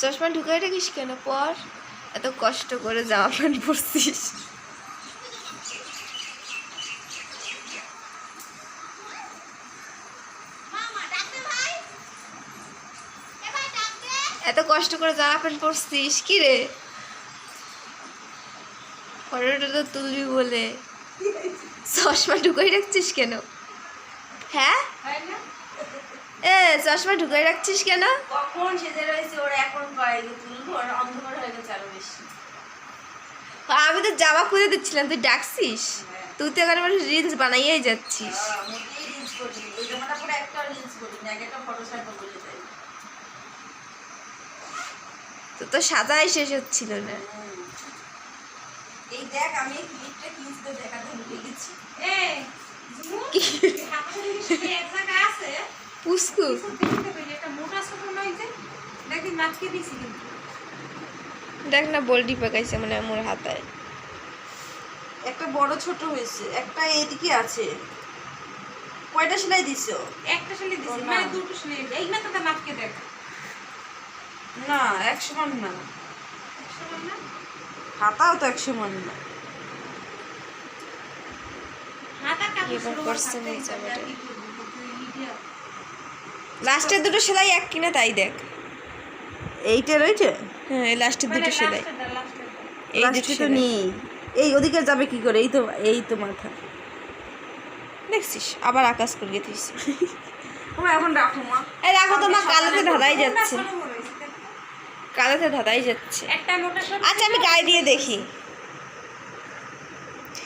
চশমা ঢুকাই রাখিস কেন? পর। এত কষ্ট করে জামা প্যান্ট পরছিস। এত কষ্ট করে জামা প্যান্ট পরছিস? কি রে? ফটোটা তো তুলবি বলে। চশমা ঢুকাই রাখছিস কেন? হ্যাঁ? এ চশমা ঢুকাই রাখছিস কেন? কখন সেজে রয়েছে ওরা এখন কয় যে তুলবো ওরা অন্ধকার হয়ে গেছে আরও বেশি। আমি তো জামা খুলে দিচ্ছিলাম তুই ডাকছিস? তুই তো এখানে রিলস বানাইয়াই যাচ্ছিস। তো তো সাজাই শেষ হচ্ছিল না। এই দেখ আমি এই ক্লিপটা কিনতে দেখাতে ভুলে গেছি। কি? আছে। পুস্কু একটা মোটা ছোট নয় যে দেখি না বল্টি পাকাইছে মানে আমার হাতায়। একটা বড় ছোট হয়েছে একটা এদিকে আছে। কয়টা সেলাই দিছো? একটা সেলাই দিছি মানে দুটো সেলাই এই না তো মাপকে দেখ। না এক সমান না। সমান না? হাতাও তো এক সমান না। হাতা কাপড় করছে না এই জামাটা। কি করব? তুই ইডিয়া। লাস্টের দুটো সেলাই এক কিনা তাই দেখ। এইটা রয়েছে? হ্যাঁ এই লাস্টের মানে দুটো সেলাই। লাস্টেরটা, লাস্টেরটা। এই দুটো তো নেই। এই ওদিকে যাবে কি করে? এই তো এই তো মাথা। দেখছিস? আবার আকাশ করে গেছিস তোমার এখন রাখো মা। এই রাখো তোমার কালোতে ধাঁধাই মোটা যাচ্ছে। কালোতে ধাঁধাই যাচ্ছে। একটা মোটা আচ্ছা আমি গায়ে দিয়ে দেখি।